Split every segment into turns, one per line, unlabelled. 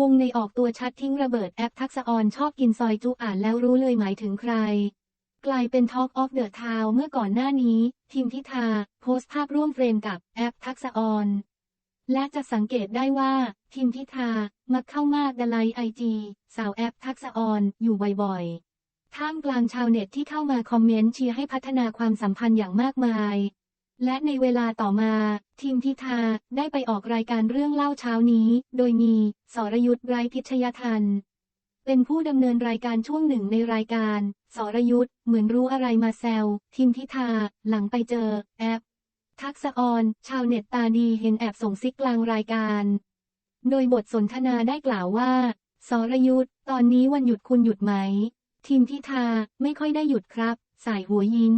วงในออกตัวชัดทิ้งระเบิดแอปทักษออนชอบกินซอยจุอ่านแล้วรู้เลยหมายถึงใคร กลายเป็น Talk of the Town เมื่อก่อนหน้านี้ทีมทิทาโพสต์ภาพร่วมเฟรมกับแอปทักษออนและจะสังเกตได้ว่าทีมทิทามักเข้ามากดไลไอจีสาวแอปทักษออนอยู่บ่อยๆท่ามกลางชาวเน็ตที่เข้ามาคอมเมนต์เชียร์ให้พัฒนาความสัมพันธ์อย่างมากมาย และในเวลาต่อมา ทีมทิทาได้ไปออกรายการเรื่องเล่าเช้านี้ โดยมีสรยุทธ์ไร้พิชยทัน เป็นผู้ดำเนินรายการช่วงหนึ่งในรายการ สรยุทธ์เหมือนรู้อะไรมาแซวทีมทิทาหลังไปเจอ แอป ทักษออนชาวเน็ตตาดีเห็นแอบส่งซิกกลางรายการ โดยบทสนทนาได้กล่าวว่า สรยุทธ์ตอนนี้วันหยุดคุณหยุดไหม ทีมทิทาไม่ค่อยได้หยุดครับ สายหัวยิ้ม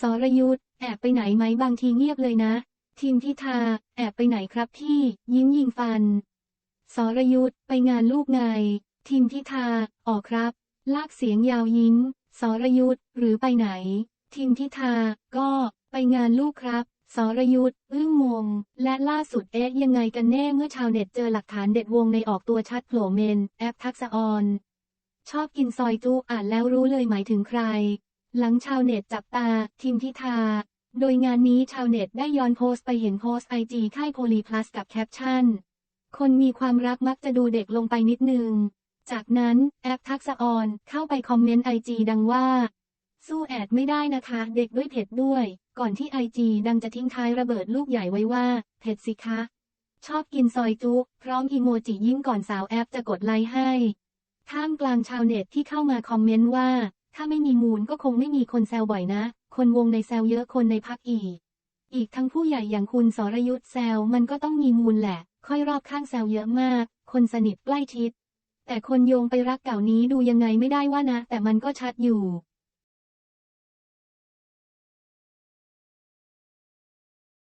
สรยุทธ์แอบไปไหนไหมบางทีเงียบเลยนะ ทีมทิทาแอบไปไหนครับพี่ ยิ้มยิงฟัน สรยุทธ์ไปงานลูกไง ทีมทิทาออกครับ ลากเสียงยาวยิ้ม สรยุทธ์หรือไปไหน ทีมทิทาก็ไปงานลูกครับสรยุทธ์อึ้งงง และล่าสุดเอ๊ะยังไงกันแน่เมื่อชาวเน็ตเจอหลักฐานเด็ดวงในออกตัวชัดโผล่เมน แอปทักษะออน ชอบกินซอยจุอ่านแล้วรู้เลยหมายถึงใคร หลังชาวเน็ตจับตาทีมทิทาโดยงานนี้ชาวเน็ตได้ย้อนโพสต์ไปเห็นโพสต์ไอจีค่ายโพลีพลัสกับแคปชั่น คนมีความรักมักจะดูเด็กลงไปนิดนึง จากนั้นแอปทักษออนเข้าไปคอมเมนต์ไอจีดังว่า สู้แอดไม่ได้นะคะ เด็กด้วยเผ็ดด้วย ก่อนที่ไอจีดังจะทิ้งท้ายระเบิดลูกใหญ่ไว้ว่า เผ็ดสิคะ ชอบกินซอยจุพร้อมอีโมจิยิ้มก่อนสาวแอปจะกดไลค์ให้ท่ามกลางชาวเน็ตที่เข้ามาคอมเมนต์ว่า ถ้าไม่มีมูลก็คงไม่มีคนแซวบ่อยนะ คนวงในแซวเยอะคนในพักอีก อีกทั้งผู้ใหญ่อย่างคุณสรยุทธ์แซวมันก็ต้องมีมูลแหละ ค่อยรอบข้างแซวเยอะมาก คนสนิทใกล้ชิด แต่คนโยงไปรักเก่านี้ดูยังไงไม่ได้ว่านะ แต่มันก็ชัดอยู่